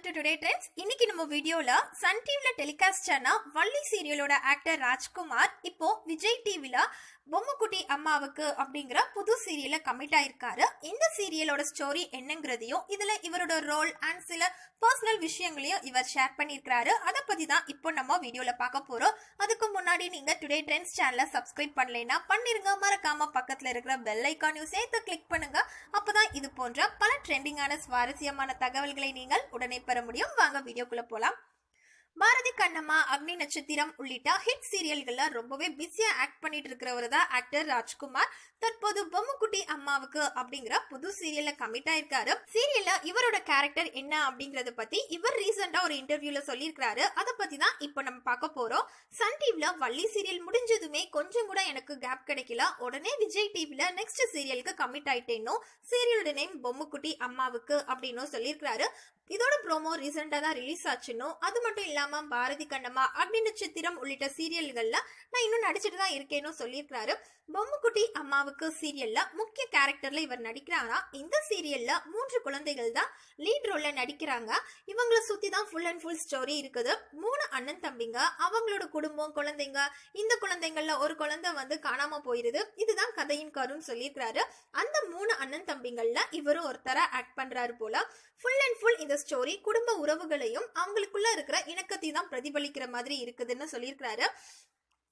Today trends இன்னைக்கு நம்ம வீடியோல சன் டிவில டெலிகாஸ்ட் ஆன வள்ளி சீரியலோட ஆக்டர் ராஜ்குமார் இப்போ விஜய் டிவில பொம்முக்குட்டி அம்மாவுக்கு அப்படிங்கிற புது சீரியல கமிட் ஆயிருக்காரு. இந்த சீரியலோட ஸ்டோரி என்னங்கிறதையும் இதுல இவரோட ரோல் அண்ட் சில பர்சனல் விஷயங்களையும் இவர் ஷேர் பண்ணியிருக்காரு அதை பத்தி தான் இப்போ நம்ம வீடியோல பார்க்க போறோம். அதுக்கு முன்னாடி நீங்க டுடே ட்ரெண்ட்ஸ் சேனலை சப்ஸ்கிரைப் பண்ணலைன்னா பண்ணிருங்க. மறக்காம பக்கத்துல இருக்கிற பெல் ஐக்கானையும் சேர்த்து கிளிக் பண்ணுங்க. அப்பதான் இது போன்ற பல ட்ரெண்டிங்கான சுவாரஸ்யமான தகவல்களை நீங்கள் உடனே பெற முடியும். வாங்க வீடியோக்குள்ள போலாம். பாரதி கண்ணம்மா அக்னி நட்சத்திரம் உள்ளிட்ட ஹிட் சீரியல்கள்ல ரொம்பவே பிஸியா ஆக்ட் பண்ணிட்டு இருக்கிறவர் தான் ஆக்டர் ராஜ்குமார். தற்போது பொம்முக்குட்டி அம்மாவுக்கு அப்படிங்கிற புது சீரியல்ல கமிட் ஆயிருக்காரு. சீரியல்ல இவரோட கேரக்டர் என்ன அப்படிங்கறத பத்தி இவர் ரீசெண்டா ஒரு இன்டர்வியூல சொல்லியிருக்காரு அதை பத்தி தான் இப்போ நம்ம பார்க்க போறோம். சன் டிவில வள்ளி சீரியல் முடிஞ்சதுமே கொஞ்சம் கூட எனக்கு கேப் கிடைக்கல. உடனே விஜய் டிவில நெக்ஸ்ட் சீரியலுக்கு கமிட் ஆயிட்டேனோ சீரியலோட நேம் பொம்முக்குட்டி அம்மாவுக்கு அப்படின்னும் சொல்லியிருக்காரு இதோட ப்ரோமோ ரீசெண்டா தான் ரிலீஸ் ஆச்சுன்னு அது மட்டும் இல்லாம பாரதி கண்ணம்மா அக்னி நட்சத்திரம் உள்ளிட்ட சீரியல்கள்ல நான் இன்னும் நடிச்சிட்டு தான் இருக்கேன்னு சொல்லியிருக்கிறாரு. பொம்முக்குட்டி அம்மாவுக்கு சீரியல்ல முக்கிய கேரக்டர்ல இவர் நடிக்கிறாரா? இந்த சீரியல்ல மூன்று குழந்தைகள் தான் லீட் ரோல்ல நடிக்கிறாங்க. இவங்கள சுத்தி தான் ஃபுல் அண்ட் ஃபுல் ஸ்டோரி இருக்குது. மூணு அண்ணன் தம்பிங்க அவங்களோட குடும்பம் குழந்தைங்க. இந்த குழந்தைங்கள்ல ஒரு குழந்தை வந்து காணாம போயிருது. இதுதான் கதையின் கருன்னு சொல்லியிருக்கிறாரு. அந்த மூணு அண்ணன் தம்பிங்கள்ல இவரும் ஒருத்தரா ஆக்ட் பண்றாரு போல. ஃபுல் அண்ட் ஃபுல் இந்த ஸ்டோரி குடும்ப உறவுகளையும் அவங்களுக்குள்ள இருக்கிற இணக்கத்தை தான் பிரதிபலிக்கிற மாதிரி இருக்குதுன்னு சொல்லியிருக்கிறாரு.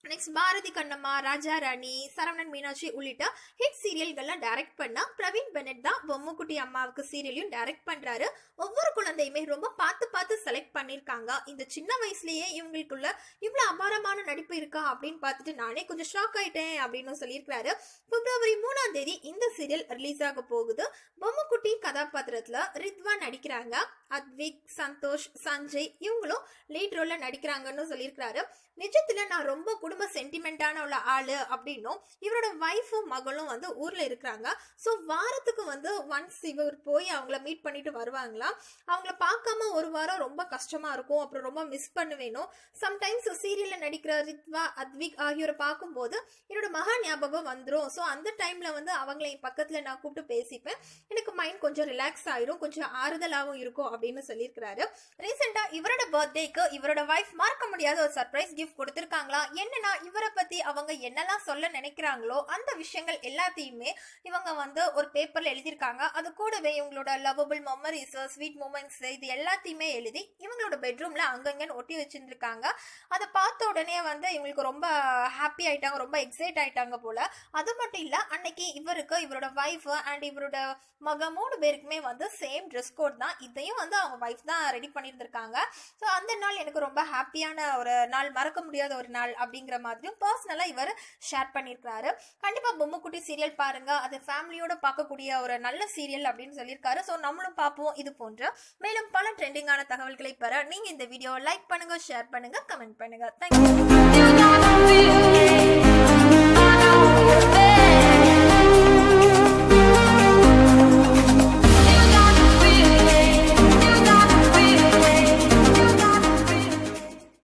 நெக்ஸ்ட் பாரதி கண்ணம்மா ராஜா ராணி சரவணன் மீனாட்சி உள்ளிட்ட ஹிட் சீரியல்கள்லாம் டைரக்ட் பண்ணா பிரவீன் பெனட் தான் பொம்முக்குட்டி அம்மாவுக்கு சீரியலையும் டைரக்ட் பண்றாரு. ஒவ்வொரு குழந்தையுமே ரொம்ப பார்த்து பார்த்து செலக்ட் பண்ணிருக்காங்க. இந்த சின்ன வயசுலயே இவங்களுக்குள்ள இவ்வளவு அபாரமான நடிப்பு இருக்கா அப்படின்னு பார்த்துட்டு நானே கொஞ்சம் ஷாக் ஆயிட்டேன் அப்படின்னு சொல்லியிருக்காரு பிப்ரவரி மூணாம் தேதி இந்த சீரியல் ரிலீஸ் ஆக போகுது. பொம்முக்குட்டி கதாபாத்திரத்துல ரித்வா நடிக்கிறாங்க. அத்விக் சந்தோஷ் சஞ்சய் இவங்களும் லீட் ரோல்ல நடிக்கிறாங்கன்னு சொல்லியிருக்கிறாரு. நிஜத்துல நான் ரொம்ப குடும்ப சென்டிமெண்டான உள்ள ஆளு அப்படின்னும் இவரோட ஒய்ஃபும் மகளும் வந்து ஊர்ல இருக்கிறாங்க. ஸோ வாரத்துக்கு வந்து ஒன்ஸ் இவர் போய் அவங்கள மீட் பண்ணிட்டு வருவாங்களாம் அவங்கள பார்க்காம ஒரு வாரம் ரொம்ப கஷ்டமா இருக்கும் அப்புறம் ரொம்ப மிஸ் பண்ணுவேணும் சம்டைம்ஸ் சீரியல்ல நடிக்கிற ரித்வா அத்விக் ஆகியோரை பார்க்கும்போது என்னோட மகா ஞாபகம் வந்துடும் ஸோ அந்த டைம்ல வந்து அவங்கள என் பக்கத்துல நான் கூப்பிட்டு பேசிப்பேன். எனக்கு மைண்ட் கொஞ்சம் ரிலாக்ஸ் ஆயிரும் கொஞ்சம் ஆறுதலாகவும் இருக்கும் அப்படின்னு சொல்லியிருக்கிறாரு. ரீசெண்டா இவரோட பர்த்டேக்கு இவரோட வைஃப் மறக்க முடியாத ஒரு சர்ப்ரைஸ் கிஃப்ட் கொடுத்துருக்காங்களா? என்னன்னா இவரை பத்தி அவங்க என்னெல்லாம் சொல்ல நினைக்கிறாங்களோ அந்த விஷயங்கள் எல்லாத்தையுமே இவங்க வந்து ஒரு பேப்பர் பேப்பர்ல எழுதியிருக்காங்க. அது கூடவே இவங்களோட லவபிள் மெமரிஸ் ஸ்வீட் மூமெண்ட்ஸ் இது எல்லாத்தையுமே எழுதி இவங்களோட பெட்ரூம்ல அங்கங்கன்னு ஒட்டி வச்சிருந்துருக்காங்க. அதை பார்த்த உடனே வந்து இவங்களுக்கு ரொம்ப ஹாப்பி ஆயிட்டாங்க ரொம்ப எக்ஸைட் ஆயிட்டாங்க போல. அது மட்டும் இல்ல அன்னைக்கு இவருக்கு இவரோட ஒய்ஃப் அண்ட் இவரோட மக மூணு பேருக்குமே வந்து சேம் ட்ரெஸ் கோட் தான். இதையும் வந்து அவங்க ஒய்ஃப் தான் ரெடி பண்ணியிருந்திருக்காங்க. ஸோ அந்த நாள் எனக்கு ரொம்ப ஹாப்பியான ஒரு நாள் மறக்க முடியாத ஒரு நாள் அப்படிங்கிற மாதிரியும் பர்சனலாக இவர் ஷேர் பண்ணியிருக்காரு கண்டிப்பாக பொம்மைக்குட்டி சீரியல் பாருங்க. அது ஃபேமிலியோட பார்க்கக்கூடிய ஒரு நல்ல சீரியல் அப்படின்னு சொல்லியிருக்காரு. ஸோ நம்மளும் பார்ப்போம். இது போன்ற மேலும் பல ட்ரெண்டிங்கான தகவல்களை பெற நீங்கள் இந்த வீடியோவை லைக் பண்ணுங்க ஷேர் பண்ணுங்க கமெண்ட் பண்ணுங்க. தேங்க்யூ